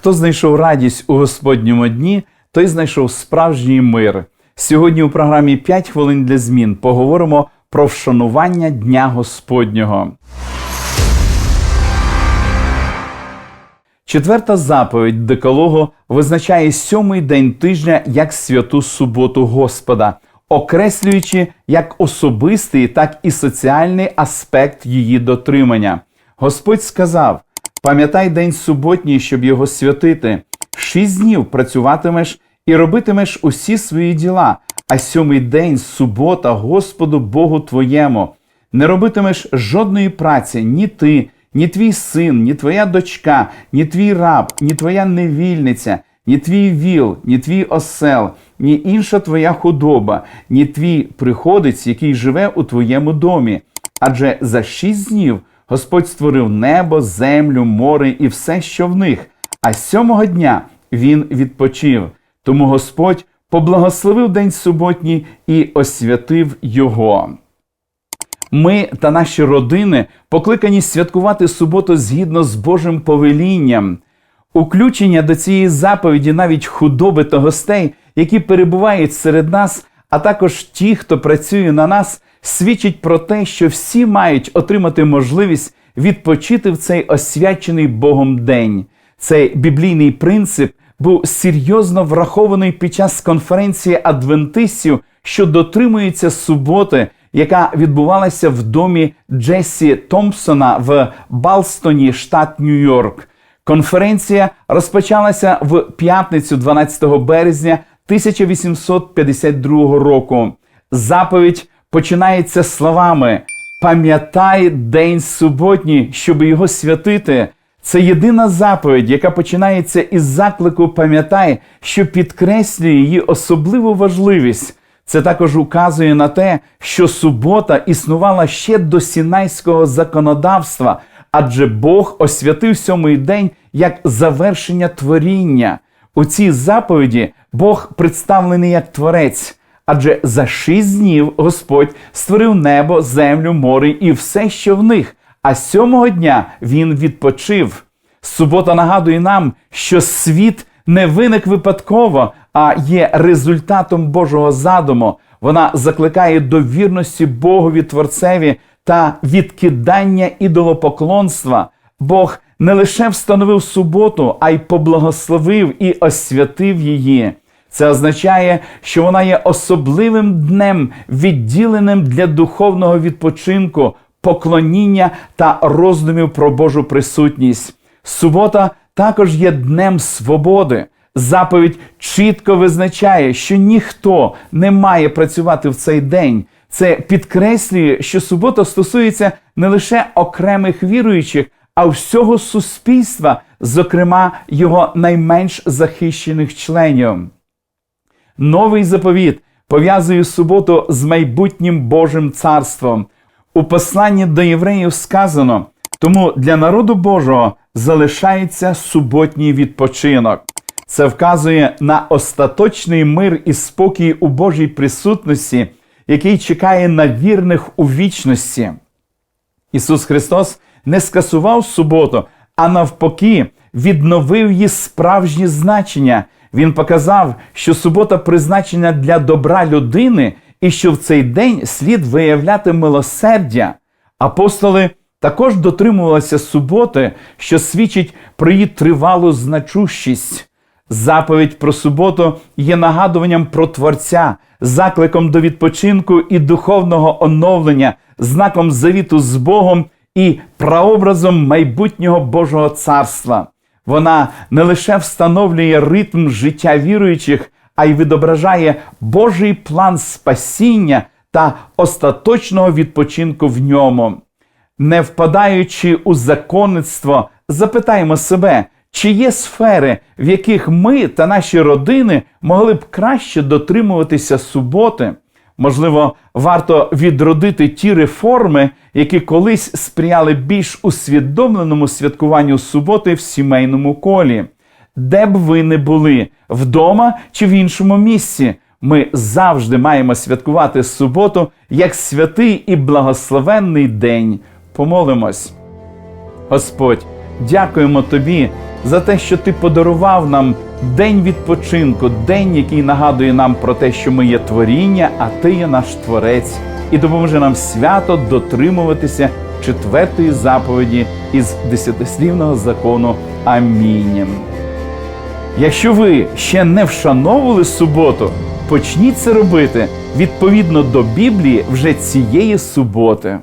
Хто знайшов радість у Господньому дні, той знайшов справжній мир. Сьогодні у програмі «5 хвилин для змін поговоримо про вшанування Дня Господнього. Четверта заповідь Декалогу визначає сьомий день тижня як святу суботу Господа, окреслюючи як особистий, так і соціальний аспект її дотримання. Господь сказав: пам'ятай день суботній, щоб його святити. Шість днів працюватимеш і робитимеш усі свої діла, а сьомий день субота Господу Богу твоєму. Не робитимеш жодної праці, ні ти, ні твій син, ні твоя дочка, ні твій раб, ні твоя невільниця, ні твій віл, ні твій осел, ні інша твоя худоба, ні твій приходець, який живе у твоєму домі. Адже за шість днів Господь створив небо, землю, море і все, що в них, а сьомого дня він відпочив. Тому Господь поблагословив день суботній і освятив його. Ми та наші родини покликані святкувати суботу згідно з Божим повелінням. Уключення до цієї заповіді навіть худоби та гостей, які перебувають серед нас, а також ті, хто працює на нас, свідчить про те, що всі мають отримати можливість відпочити в цей освячений Богом день. Цей біблійний принцип був серйозно врахований під час конференції адвентистів, що дотримується суботи, яка відбувалася в домі Джесі Томпсона в Балстоні, штат Нью-Йорк. Конференція розпочалася в п'ятницю, 12 березня 1852 року. Заповідь починається словами: Пам'ятай день суботній, щоб його святити. Це єдина заповідь, яка починається із заклику Пам'ятай, що підкреслює її особливу важливість. Це також указує на те, що субота існувала ще до сінайського законодавства, адже Бог освятив сьомий день як завершення творіння. У цій заповіді Бог представлений як творець. Адже за шість днів Господь створив небо, землю, море і все, що в них. А сьомого дня він відпочив. Субота нагадує нам, що світ не виник випадково, а є результатом Божого задуму. Вона закликає до вірності Богові Творцеві та відкидання ідолопоклонства. Бог не лише встановив суботу, а й поблагословив і освятив її. Це означає, що вона є особливим днем, відділеним для духовного відпочинку, поклоніння та роздумів про Божу присутність. Субота також є днем свободи. Заповідь чітко визначає, що ніхто не має працювати в цей день. Це підкреслює, що субота стосується не лише окремих віруючих, а всього суспільства, зокрема його найменш захищених членів. Новий заповіт пов'язує суботу з майбутнім Божим царством. У посланні до євреїв сказано: тому для народу Божого залишається суботній відпочинок. Це вказує на остаточний мир і спокій у Божій присутності, який чекає на вірних у вічності. Ісус Христос не скасував суботу, а навпаки, відновив її справжнє значення. Він показав, що субота призначена для добра людини і що в цей день слід виявляти милосердя. Апостоли також дотримувалися суботи, що свідчить про її тривалу значущість. Заповідь про суботу є нагадуванням про Творця, закликом до відпочинку і духовного оновлення, знаком завіту з Богом і прообразом майбутнього Божого царства. Вона не лише встановлює ритм життя віруючих, а й відображає Божий план спасіння та остаточного відпочинку в ньому. Не впадаючи у законництво, запитаємо себе, чи є сфери, в яких ми та наші родини могли б краще дотримуватися суботи. Можливо, варто відродити ті реформи, які колись сприяли більш усвідомленому святкуванню суботи в сімейному колі. Де б ви не були, вдома чи в іншому місці, ми завжди маємо святкувати суботу як святий і благословенний день. Помолимось. Господь, дякуємо Тобі за те, що ти подарував нам день відпочинку, день, який нагадує нам про те, що ми є творіння, а ти є наш творець, і допоможи нам свято дотримуватися четвертої заповіді із десятислівного закону. Амінь. Якщо ви ще не вшановували суботу, почніть це робити відповідно до Біблії вже цієї суботи.